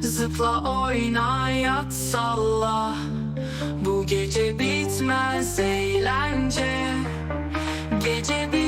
Zıpla oyna yat salla. Bu gece bitmez eğlence. Gece bizim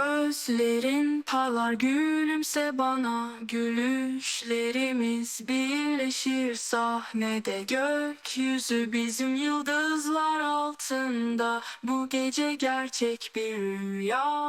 Gözlerin parlar gülümse bana. Gülüşlerimiz birleşir sahnede. Gökyüzü bizim yıldızlar altında. Bu gece gerçek bir rüya